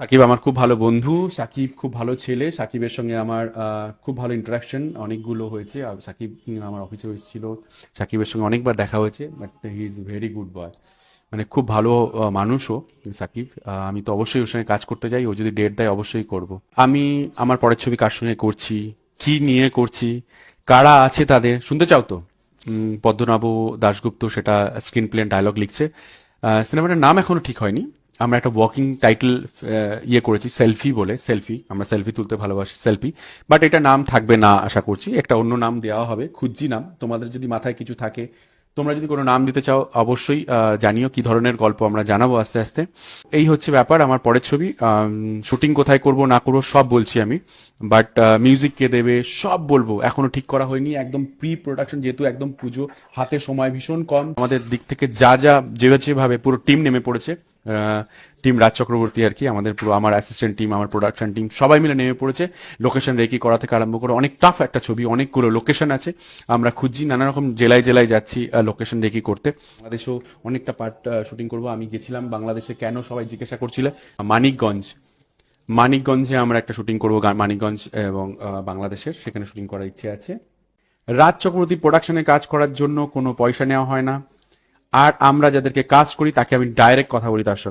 সাকিব আমার খুব ভালো বন্ধু, সাকিব খুব ভালো ছেলে, সাকিবের সঙ্গে আমার খুব ভালো ইন্টারাকশন অনেকগুলো হয়েছে, আর সাকিব আমার অফিসে এসেছিল, সাকিবের সঙ্গে অনেকবার দেখা হয়েছে but he is very good boy মানে খুব ভালো মানুষও সাকিব আমি তো অবশ্যই ওর সঙ্গে কাজ করতে যাই, ও যদি ডেট দেয় অবশ্যই করব। আমি আমার পরের ছবি কার সঙ্গে করছি, কি নিয়ে করছি, কারা আছে তাদের, শুনতে চাও তো? পদ্মনাভ দাশগুপ্ত সেটা স্ক্রিন প্লেন ডায়লগ লিখছে। সিনেমাটার নাম এখনও ঠিক হয়নি আমরা একটা ওয়াকিং টাইটেল ইয়ে করেছি সেলফি বলে সেলফি আমরা সেলফি তুলতে ভালোবাসি সেলফি বাট এটা নাম থাকবে না আশা করছি, একটা অন্য নাম দেওয়া হবে, খুঁজছি নাম, তোমাদের যদি মাথায় কিছু থাকে, তোমরা যদি কোনো নাম দিতে চাও, অবশ্যই জানিও কি ধরনের গল্প আমরা জানাব আস্তে আস্তে। এই হচ্ছে ব্যাপার, আমার পরের ছবি শুটিং কোথায় করব, না করব, সব বলছি আমি বাট মিউজিক কে দেবে, সব বলব, এখনও ঠিক করা হয়নি, একদম প্রি প্রোডাকশন যেহেতু একদম পুজো, হাতে সময় ভীষণ কম, আমাদের দিক থেকে যা যা যেভাবে পুরো টিম নেমে পড়েছে টিম রাজ চক্রবর্তী আর কি, আমাদের পুরো, আমার অ্যাসিস্ট্যান্ট টিম আমার প্রোডাকশন টিম সবাই মিলে নেমে পড়েছে। লোকেশন রেকি করা থেকে আরম্ভ করে অনেক টাফ একটা ছবি, অনেকগুলো লোকেশন আছে। আমরা খুঁজছি নানা রকম জেলায় জেলায় যাচ্ছি লোকেশন রেকি করতে। বাংলাদেশেও অনেকটা পার্ট শুটিং করব। আমি গেছিলাম বাংলাদেশে কেন সবাই জিজ্ঞাসা করছিল, মানিকগঞ্জ। মানিকগঞ্জে আমরা একটা শুটিং করব মানিকগঞ্জ এবং বাংলাদেশের, সেখানে শুটিং করার ইচ্ছে আছে। রাজ চক্রবর্তী প্রোডাকশনে কাজ করার জন্য কোনো পয়সা নেওয়া হয় না। আর আমরা যাদেরকে কাজ করি তাকে আমি ডাইরেক্ট কথা বলি তার সঙ্গে